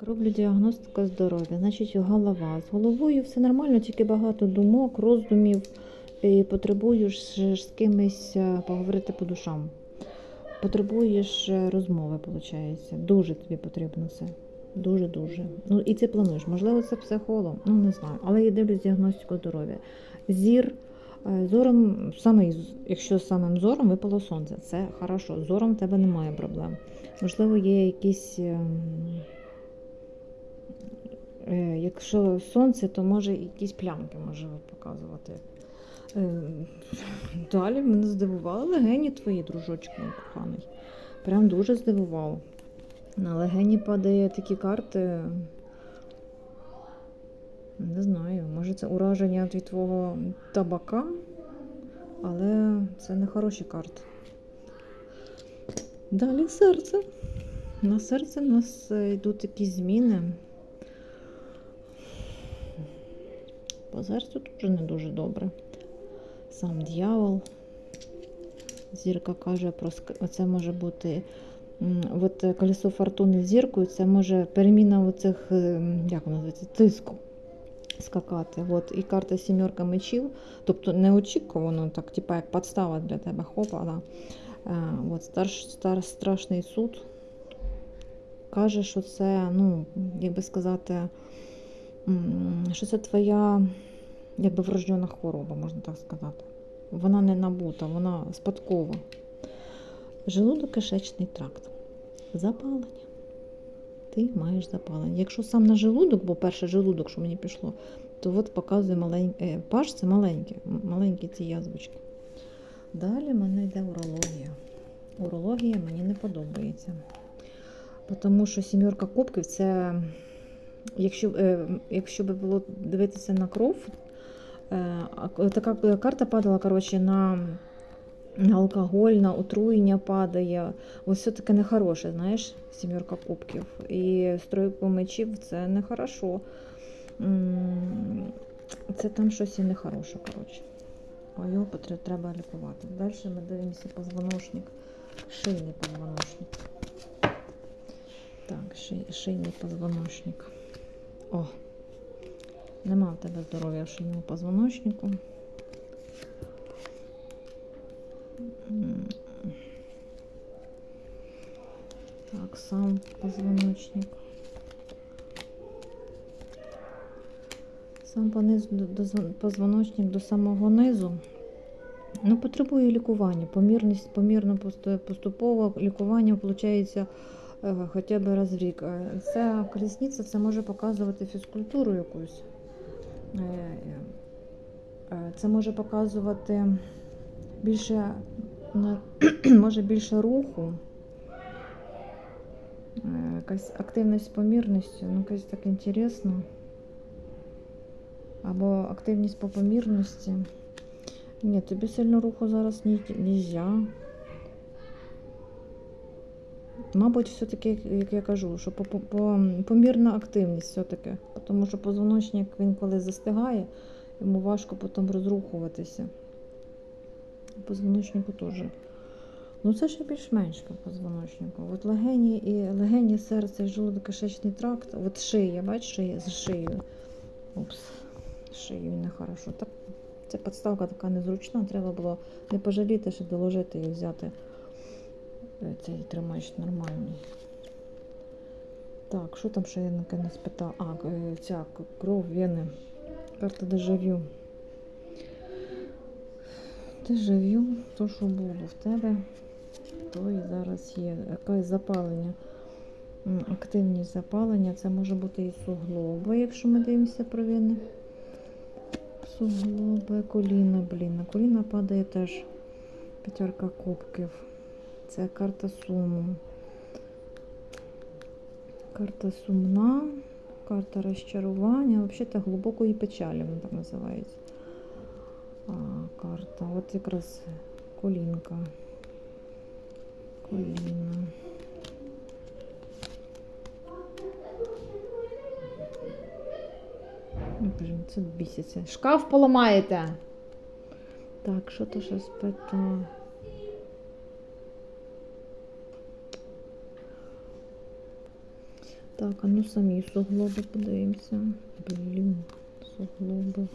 Роблю діагностику здоров'я. Значить, голова. З головою все нормально, тільки багато думок, роздумів. І потребуєш з кимось е, поговорити по душам. Потребуєш е, розмови, виходить. Дуже тобі потрібно це. Дуже-дуже. Ну і ти плануєш. Можливо, це психолог, ну не знаю. Але я дивлюсь діагностику здоров'я. Зір. е, Зором, саме, якщо самим зором випало сонце, це хорошо. Зором в тебе немає проблем. Можливо, є якісь. Е, Якщо сонце, то може якісь плямки може показувати. Е, Далі мене здивували легені твої, дружочки мій коханий. Прям дуже здивував. На легені падає такі карти. Не знаю, може це ураження від твого табака, але це не хороші карти. Далі серце. На серце в нас е, йдуть якісь зміни. По серцю теж не дуже добре. Сам дьявол. Зірка каже про це може бути. От колесо фортуни з зіркою, це може переміна оцих, е, як називається, тиску скакати. От, і карта сімерка мечів, тобто неочікувано, так, типа як подстава для тебе, хопа, да. Е, От, старш, стар, страшний суд каже, що це, ну, як би сказати, що це твоя якби врождена хвороба, можна так сказати. Вона не набута, вона спадкова. Желудок-кишечний тракт. Запалення. Ти маєш запалення. Якщо сам на желудок, бо перше желудок, що мені пішло, то от показує маленький паш, це маленькі, маленькі ці язвочки. Далі в мене йде урологія. Урологія мені не подобається. Тому що сімерка кубків це, якщо, е, якщо би було дивитися на кров, е, така карта падала коротше, на, на алкоголь, на отруєння падає. Ось все таке нехороше, знаєш, сімерка кубків. І стройку мечів це нехорошо. Це там щось і нехороше, коротше. А його треба лікувати. Далі ми дивимося позвоночник, шийний позвоночник. Так, ший, шийний позвоночник. О, нема в тебе здоров'я в позвоночнику. Так, сам позвоночник. Сам понизу до, до позвоночник до самого низу. Ну, потребує лікування. Помірність, помірно поступово лікування виходить хоча б раз в рік. Е, Ця колісниця це може показувати фізкультуру якусь. Е, е, Це може показувати більше, може більше руху. Е, Якась активність з помірністю, ну якось так інтересно. Або активність по помірності. Ні, тобі сильно руху зараз не можна. Мабуть, все-таки, як я кажу, що по, по, по, помірна активність все-таки. Тому що позвоночник, він коли застигає, йому важко потім розрухуватися. Позвоночнику теж. Ну, це ще більш-менш по позвоночнику. От легені і легені, серце, желудок-кишечний тракт, от шия, бачиш, шия з шиєю. Упс, шию нехорошо. Так, ця підставка така незручна, треба було не пожаліти, що доложити і взяти цей тримач нормальний. Так, що там ще я не спитав? А, е, ця кров, вени. Карта дежавю. Дежавю, то, що було в тебе, то і зараз є. Якесь запалення. Активність запалення. Це може бути і суглоби, якщо ми дивимося про вени. Суглоби, коліна, блін. На коліна падає теж п'ятерка кубків. Це карта суму. Карта сумна, карта розчарування, взагалі глибокої печалі, вона так називається. А, карта. От якраз колінка. Коліна. Ну, блін, це біситься. Шкаф поламаєте. Так, що то ще спитав? Так, а ну самі суглоби подивимося. Блін, суглоби.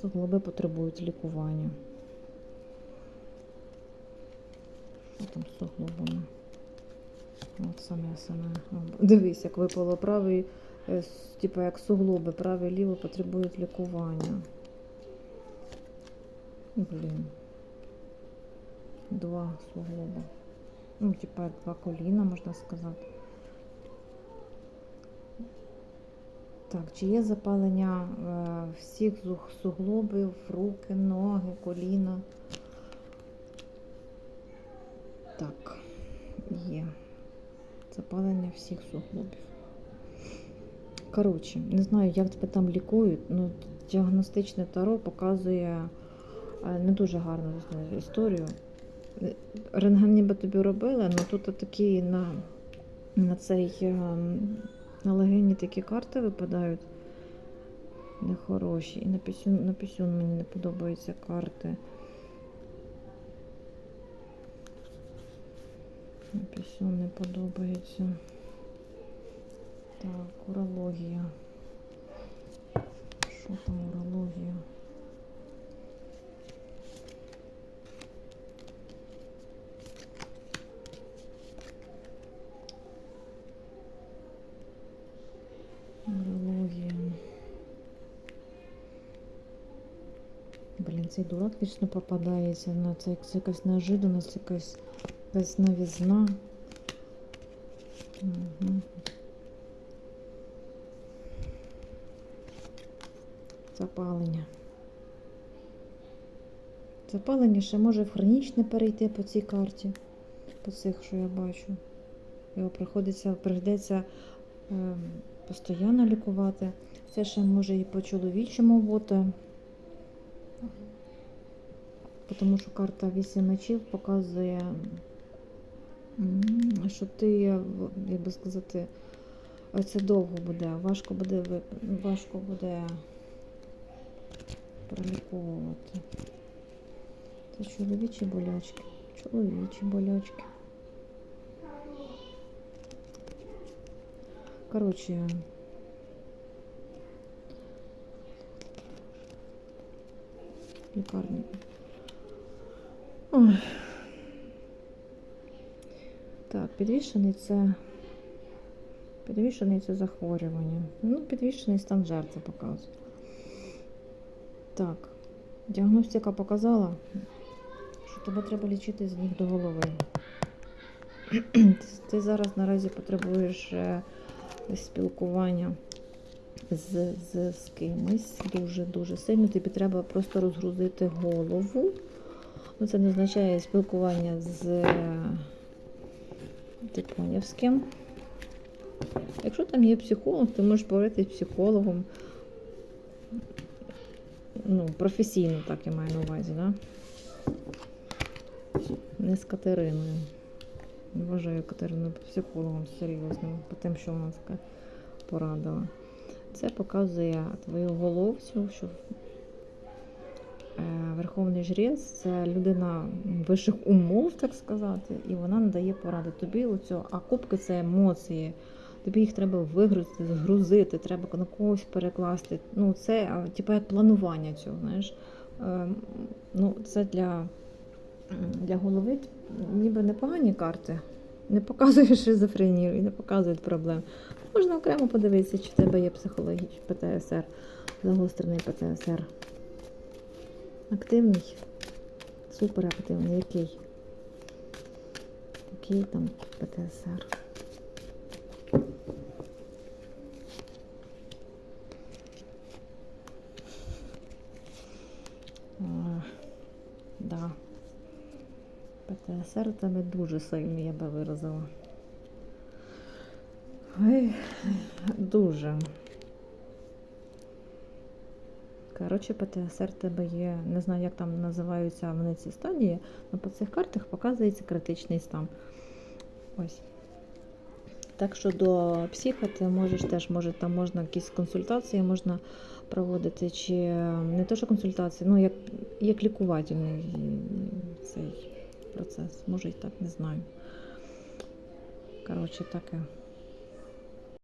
Суглоби потребують лікування. Що там з суглобами? От саме саме. Дивись, як випало правий, е, типу як суглоби, правий ліво потребують лікування. Блін. Два суглоба. Ну, типа два коліна, можна сказати. Так, чи є запалення е, всіх суглобів, руки, ноги, коліна? Так, є. Запалення всіх суглобів. Коротше, не знаю, як тебе там лікують, але діагностичне таро показує е, не дуже гарну історію. Е, Рентген ніби тобі робили, але тут такі на, на цей ем, на легені такі карти випадають нехороші. І на пісюн, на пісюн мені не подобаються карти. На пісюн не подобається. Так, урологія. Що там? Урологія. Блін, цей дурак вічно попадається на це, це якась неожиданність, якась, якась новізна. Угу. Запалення. Запалення ще може в хронічне перейти по цій карті, по цих, що я бачу. Його приходиться, прийдеться е, постійно лікувати. Це ще може і по чоловічому бути. Тому що карта 8 мечів показує, що ти, як би сказати, це довго буде, важко буде, важко буде проліковувати. Це чоловічі болячки. Чоловічі болячки. Коротше. Лікарні. Ой. Так, підвішений це. Підвішений це захворювання. Ну, підвішений стан жертви показує. Так, діагностика показала, що тебе треба лічити з ніг до голови. Ти- зараз наразі потребуєш е, спілкування з, з, з кимось дуже-дуже сильно. Тобі треба просто розгрузити голову. Ну, це не означає спілкування з е, ти поняв з ким. Якщо там є психолог, ти можеш поговорити з психологом. Ну, професійно, так я маю на увазі, да? Не з Катериною. Не вважаю Катерину психологом серйозним, по тим, що вона така порадила. Це показує твою головцю, що е, Верховний жрець це людина вищих умов, так сказати, і вона надає поради тобі. Оцю, а кубки це емоції. Тобі їх треба вигрузити, згрузити, треба на когось перекласти. Ну, це типу як планування цього, знаєш. Е, ну, це для, для голови ніби непогані карти. Не показує шизофренію і не показують проблем. Можна окремо подивитися, чи в тебе є психологічний ПТСР, загострений ПТСР. Активний, суперактивний, який? Який там ПТСР? А, да. ПТСР у тебе дуже сильний, я би виразила. Ой, дуже. Коротше, ПТСР тебе є, не знаю, як там називаються вони ці стадії, але по цих картах показується критичний стан. Ось. Так що до психа ти можеш теж, може, там можна якісь консультації можна проводити, чи не те, що консультації, ну як, як лікувальний цей процес. Може і так, не знаю. Коротше, таке.